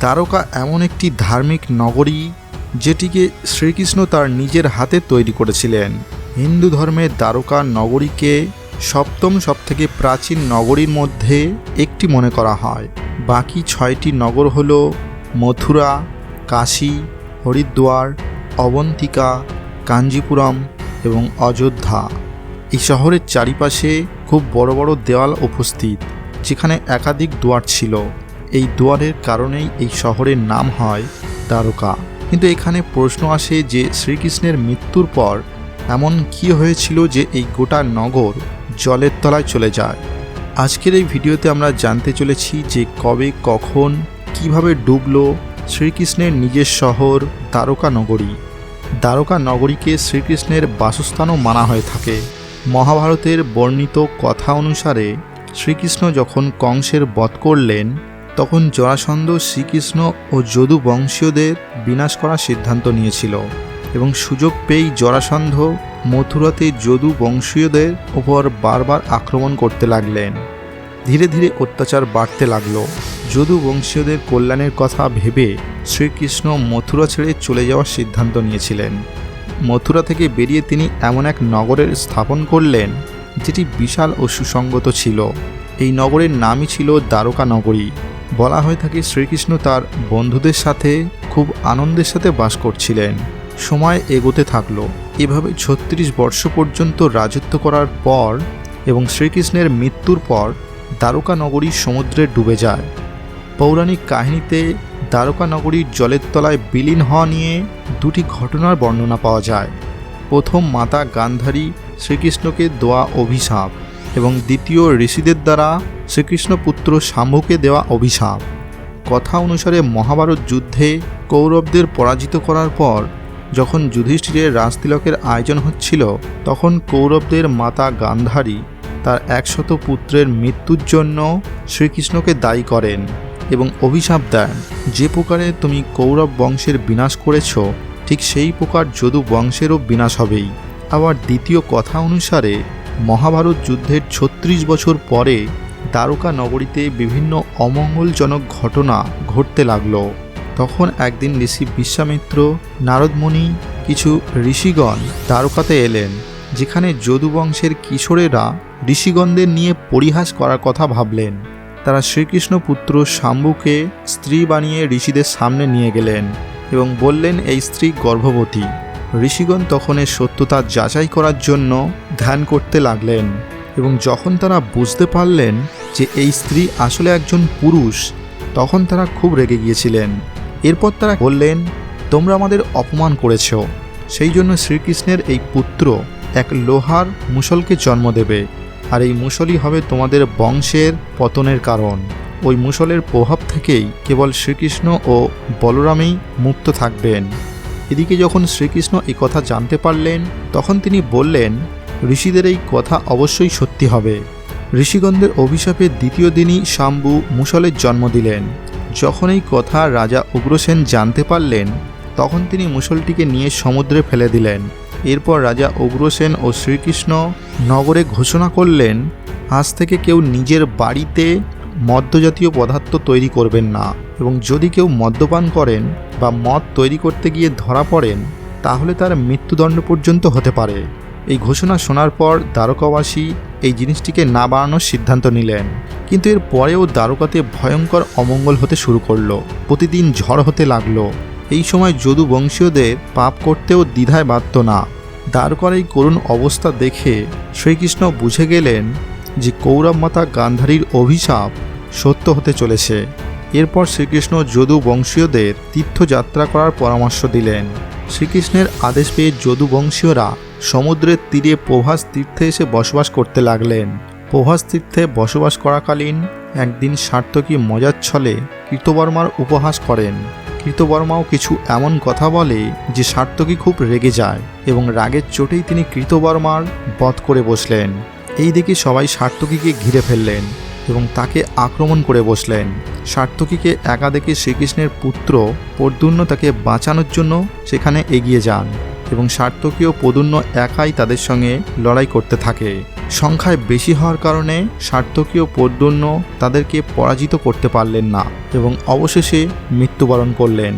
দ্বারকা এমন একটি ধার্মিক নগরী যেটিকে শ্রীকৃষ্ণ তার নিজের হাতে তৈরি করেছিলেন। হিন্দু ধর্মের দ্বারকা নগরীকে সপ্তম সবথেকে প্রাচীন নগরীর মধ্যে একটি মনে করা হয়। বাকি ছয়টি নগর হল মথুরা, কাশী, হরিদ্বার, অবন্তিকা, কাঞ্জিপুরম এবং অযোধ্যা। এই শহরের চারিপাশে খুব বড় বড় দেওয়াল উপস্থিত, যেখানে একাধিক দুয়ার ছিল। এই দুয়ারের কারণেই এই শহরের নাম হয় দ্বারকা। কিন্তু এখানে প্রশ্ন আসে যে শ্রীকৃষ্ণের মৃত্যুর পর এমন কি হয়েছিল যে এই গোটা নগর জলের তলায় চলে যায়। আজকের এই ভিডিওতে আমরা জানতে চলেছি যে কবে, কখন, কীভাবে ডুবলো শ্রীকৃষ্ণের নিজের শহর দ্বারকা নগরী। দ্বারকা নগরীকে শ্রীকৃষ্ণের বাসস্থানও মানা হয়ে থাকে। মহাভারতের বর্ণিত কথা অনুসারে শ্রীকৃষ্ণ যখন কংসের বধ করলেন তখন জরাসন্ধ শ্রীকৃষ্ণ ও যদু বংশীয়দের বিনাশ করার সিদ্ধান্ত নিয়েছিল এবং সুযোগ পেয়েই জরাসন্ধ মথুরাতে যদু বংশীয়দের ওপর বারবার আক্রমণ করতে লাগলেন। ধীরে ধীরে অত্যাচার বাড়তে লাগল। যদু বংশীয়দের কল্যাণের কথা ভেবে শ্রীকৃষ্ণ মথুরা ছেড়ে চলে যাওয়ার সিদ্ধান্ত নিয়েছিলেন। মথুরা থেকে বেরিয়ে তিনি এমন এক নগরের স্থাপন করলেন, যেটি বিশাল ও সুসঙ্গত ছিল। এই নগরের নামই ছিল দ্বারকা নগরী বলা হয়ে থাকে শ্রীকৃষ্ণ তার বন্ধুদের সাথে খুব আনন্দের সাথে বাস করছিলেন। সময় এগোতে থাকল। এভাবে ছত্রিশ বর্ষ পর্যন্ত রাজত্ব করার পর এবং শ্রীকৃষ্ণের মৃত্যুর পর দ্বারকা নগরী সমুদ্রে ডুবে যায়। পৌরাণিক কাহিনীতে দ্বারকা নগরীর জলের তলায় বিলীন হওয়া নিয়ে দুটি ঘটনার বর্ণনা পাওয়া যায়। প্রথম মাতা গান্ধারী শ্রীকৃষ্ণকে দোয়া অভিশাপ এবং দ্বিতীয় ঋষিদের দ্বারা শ্রীকৃষ্ণ পুত্র শাম্ভুকে দেওয়া অভিশাপ। কথা অনুসারে মহাভারত যুদ্ধে কৌরবদের পরাজিত করার পর, যখন যুধিষ্ঠিরের রাজতিলকের আয়োজন হচ্ছিল, তখন কৌরবদের মাতা গান্ধারী তার একশত পুত্রের মৃত্যুর জন্য শ্রীকৃষ্ণকে দায়ী করেন এবং অভিশাপ দেন। যে প্রকারে তুমি কৌরব বংশের বিনাশ করেছ, ঠিক সেই প্রকার যদু বংশেরও বিনাশ হবেই। আবার দ্বিতীয় কথা অনুসারে মহাভারত যুদ্ধের ছত্রিশ বছর পরে দ্বারকা নগরীতে বিভিন্ন অমঙ্গলজনক ঘটনা ঘটতে লাগল। তখন একদিন ঋষি বিশ্বামিত্র, নারদমণি, কিছু ঋষিগণ দ্বারকাতে এলেন, যেখানে যদু বংশের কিশোরেরা ঋষিগণদের নিয়ে পরিহাস করার কথা ভাবলেন। তারা শ্রীকৃষ্ণ পুত্র শাম্বুকে স্ত্রী বানিয়ে ঋষিদের সামনে নিয়ে গেলেন এবং বললেন, এই স্ত্রী গর্ভবতী। ঋষিগণ তখন এর সত্যতা যাচাই করার জন্য ধ্যান করতে লাগলেন। এবং যখন তারা বুঝতে পারলেন যে এই স্ত্রী আসলে একজন পুরুষ, তখন তারা খুব রেগে গিয়েছিলেন। এরপর তারা বললেন, তোমরা আমাদের অপমান করেছ। সেই জন্য শ্রীকৃষ্ণের এই পুত্র এক লোহার মুসলকে জন্ম দেবে। আর এই মুসলই হবে তোমাদের বংশের পতনের কারণ। ওই মুসলের প্রভাব থেকেই কেবল শ্রীকৃষ্ণ ও বলরামেই মুক্ত থাকবেন। এদিকে যখন শ্রীকৃষ্ণ এই কথা জানতে পারলেন, তখন তিনি বললেন ঋষিদের এই কথা অবশ্যই সত্যি হবে। ঋষিগন্ধের অভিশাপের দ্বিতীয় দিনই শাম্বু মুসলের জন্ম দিলেন। যখন এই কথা রাজা উগ্রসেন জানতে পারলেন, তখন তিনি মুসলটিকে নিয়ে সমুদ্রে ফেলে দিলেন। এরপর রাজা উগ্রসেন ও শ্রীকৃষ্ণ নগরে ঘোষণা করলেন, আজ থেকে কেউ নিজের বাড়িতে মদ্যজাতীয় পদার্থ তৈরি করবেন না। এবং যদি কেউ মদ্যপান করেন বা মদ তৈরি করতে গিয়ে ধরা পড়েন, তাহলে তার মৃত্যুদণ্ড পর্যন্ত হতে পারে। এই ঘোষণা শোনার পর দ্বারকাবাসী এই জিনিসটিকে না বাড়ানোর সিদ্ধান্ত নিলেন। কিন্তু এর পরেও দ্বারকাতে ভয়ঙ্কর অমঙ্গল হতে শুরু করল। প্রতিদিন ঝড় হতে লাগল। এই সময় যদু বংশীয়দের পাপ করতেও দ্বিধায় বাধ্য না। দ্বারকার এই করুণ অবস্থা দেখে শ্রীকৃষ্ণ বুঝে গেলেন যে কৌরব মাতা গান্ধারীর অভিশাপ সত্য হতে চলেছে। এরপর শ্রীকৃষ্ণ যদু বংশীয়দের তীর্থযাত্রা করার পরামর্শ দিলেন। শ্রীকৃষ্ণের আদেশ পেয়ে যদু বংশীয়রা সমুদ্রের তীরে প্রভাস তীর্থে এসে বসবাস করতে লাগলেন। প্রভাস তীর্থে বসবাস করাকালীন একদিন সার্থকী মজার ছলে কৃতবর্মার উপহাস করেন। কৃতবর্মাও কিছু এমন কথা বলে যে সার্থকী খুব রেগে যায় এবং রাগের চোটেই তিনি কৃতবর্মার বধ করে বসলেন। এই দেখে সবাই সার্থকীকে ঘিরে ফেললেন এবং তাকে আক্রমণ করে বসলেন। সার্থকীকে একা দেখে শ্রীকৃষ্ণের পুত্র পর্দুন্য তাকে বাঁচানোর জন্য সেখানে এগিয়ে যান। এবং সার্থকীয় পদুন্য একাই তাদের সঙ্গে লড়াই করতে থাকে। সংখ্যায় বেশি হওয়ার কারণে সার্থকীয় পর্দন্য তাদেরকে পরাজিত করতে পারলেন না এবং অবশেষে মৃত্যুবরণ করলেন।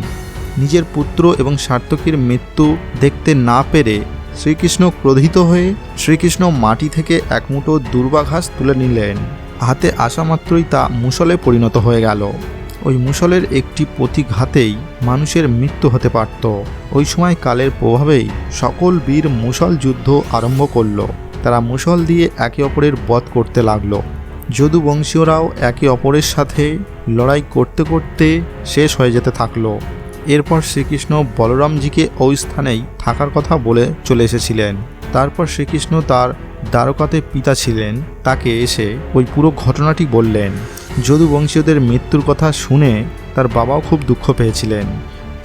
নিজের পুত্র এবং সার্থকীর মৃত্যু দেখতে না পেরে শ্রীকৃষ্ণ ক্রোধিত হয়ে শ্রীকৃষ্ণ মাটি থেকে এক মুঠো দুর্বাঘাস তুলে নিলেন। হাতে আসা মাত্রই তা মুসলে পরিণত হয়ে গেল। ওই মুসলের একটি প্রতিঘাতেই মানুষের মৃত্যু হতে পারত। ওই সময় কালের প্রভাবেই সকল বীর মুসল যুদ্ধ আরম্ভ করল। তারা মুসল দিয়ে একে অপরের বধ করতে লাগল। যদু বংশীয়রাও একে অপরের সাথে লড়াই করতে করতে শেষ হয়ে যেতে থাকল। এরপর শ্রীকৃষ্ণ বলরামজিকে ওই স্থানেই থাকার কথা বলে চলে এসেছিলেন। তারপর শ্রীকৃষ্ণ তার দ্বারকাতে পিতা ছিলেন। তাকে এসে ওই পুরো ঘটনাটি বললেন। যদু বংশীয়দের মৃত্যুর কথা শুনে তার বাবাও খুব দুঃখ পেয়েছিলেন।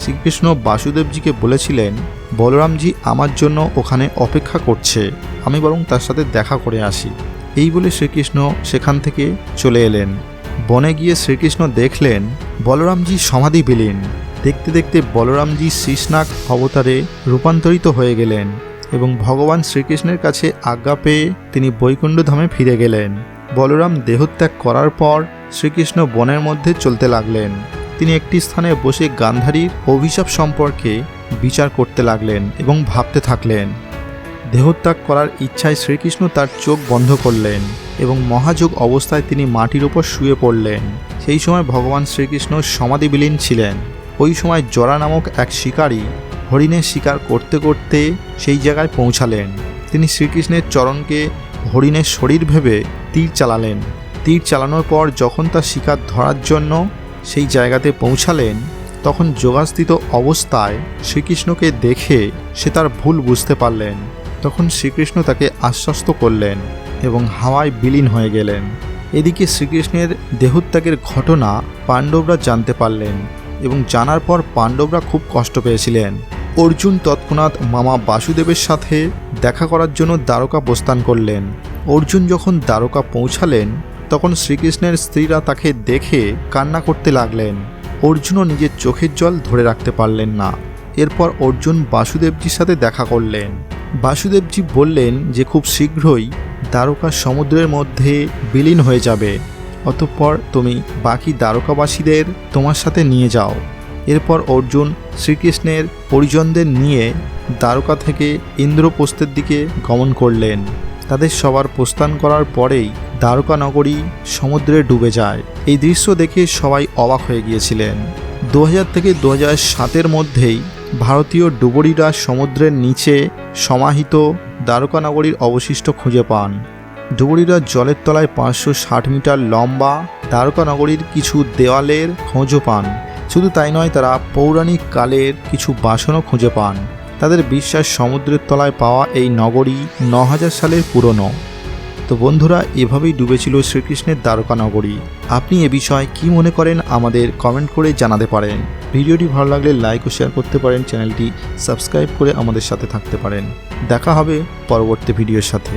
শ্রীকৃষ্ণ বাসুদেবজিকে বলেছিলেন, বলরামজি আমার জন্য ওখানে অপেক্ষা করছে। আমি বরং তার সাথে দেখা করে আসি। এই বলে শ্রীকৃষ্ণ সেখান থেকে চলে এলেন। বনে গিয়ে শ্রীকৃষ্ণ দেখলেন, বলরামজি সমাধি পেলেন দেখতে দেখতে বলরামজি শীষনাগ অবতারে রূপান্তরিত হয়ে গেলেন এবং ভগবান শ্রীকৃষ্ণের কাছে আজ্ঞা পেয়ে তিনি বৈকুণ্ঠ ধামে ফিরে গেলেন। বলরাম দেহত্যাগ করার পর শ্রীকৃষ্ণ বনের মধ্যে চলতে লাগলেন। তিনি একটি স্থানে বসে গান্ধারীর অভিশাপ সম্পর্কে বিচার করতে লাগলেন এবং ভাবতে থাকলেন। দেহত্যাগ করার ইচ্ছায় শ্রীকৃষ্ণ তার চোখ বন্ধ করলেন এবং মহাযোগ অবস্থায় তিনি মাটির উপর শুয়ে পড়লেন। সেই সময় ভগবান শ্রীকৃষ্ণ সমাধিবিলীন ছিলেন। ওই সময় জরা নামক এক শিকারী হরিণের শিকার করতে করতে সেই জায়গায় পৌঁছালেন। তিনি শ্রীকৃষ্ণের চরণকে হরিণের শরীর ভেবে তীর চালালেন। তীর চালানোর পর যখন তার শিকার ধরার জন্য সেই জায়গাতে পৌঁছালেন, তখন যোগাস্থিত অবস্থায় শ্রীকৃষ্ণকে দেখে সে তার ভুল বুঝতে পারলেন। তখন শ্রীকৃষ্ণ তাকে আশ্বস্ত করলেন এবং হাওয়ায় বিলীন হয়ে গেলেন। এদিকে শ্রীকৃষ্ণের দেহত্যাগের ঘটনা পাণ্ডবরা জানতে পারলেন এবং জানার পর পাণ্ডবরা খুব কষ্ট পেয়েছিলেন। অর্জুন, তৎক্ষণাৎ মামা বাসুদেবের সাথে দেখা করার জন্য দ্বারকা প্রস্থান করলেন। অর্জুন যখন দ্বারকা পৌঁছালেন, তখন শ্রীকৃষ্ণের স্ত্রীরা তাকে দেখে কান্না করতে লাগলেন। অর্জুনও নিজের চোখের জল ধরে রাখতে পারলেন না। এরপর অর্জুন বাসুদেবজির সাথে দেখা করলেন। বাসুদেবজি বললেন যে খুব শীঘ্রই দ্বারকা সমুদ্রের মধ্যে বিলীন হয়ে যাবে। অতঃপর তুমি বাকি দ্বারকাবাসীদের তোমার সাথে নিয়ে যাও। এরপর অর্জুন শ্রীকৃষ্ণের পরিজনদের নিয়ে দ্বারকা থেকে ইন্দ্রপ্রস্থের দিকে গমন করলেন। তাদের সবার প্রস্থান করার পরেই দ্বারকা নগরী সমুদ্রে ডুবে যায়। এই দৃশ্য দেখে সবাই অবাক হয়ে গিয়েছিলেন। দু হাজার থেকে দু সাতের মধ্যেই ভারতীয় ডুবুরিরা সমুদ্রের নিচে সমাহিত দ্বারকা নগরীর অবশিষ্ট খুঁজে পান। ডুবুরিরা জলের তলায় পাঁচশো ষাট মিটার লম্বা দ্বারকা নগরীর কিছু দেওয়ালের খোঁজও পান। শুধু তাই নয়, তারা পৌরাণিক কালের কিছু বাসনও খুঁজে পান। তাদের বিশ্বাস সমুদ্রের তলায় পাওয়া এই নগরী ন হাজার সালের পুরনো। তো বন্ধুরা, এভাবেই ডুবেছিল শ্রীকৃষ্ণের দ্বারকা নগরী। আপনি এ বিষয়ে কি মনে করেন আমাদের কমেন্ট করে জানাতে পারেন। ভিডিওটি ভালো লাগলে লাইক ও শেয়ার করতে পারেন, চ্যানেলটি সাবস্ক্রাইব করে আমাদের সাথে থাকতে পারেন। দেখা হবে পরবর্তী ভিডিওর সাথে।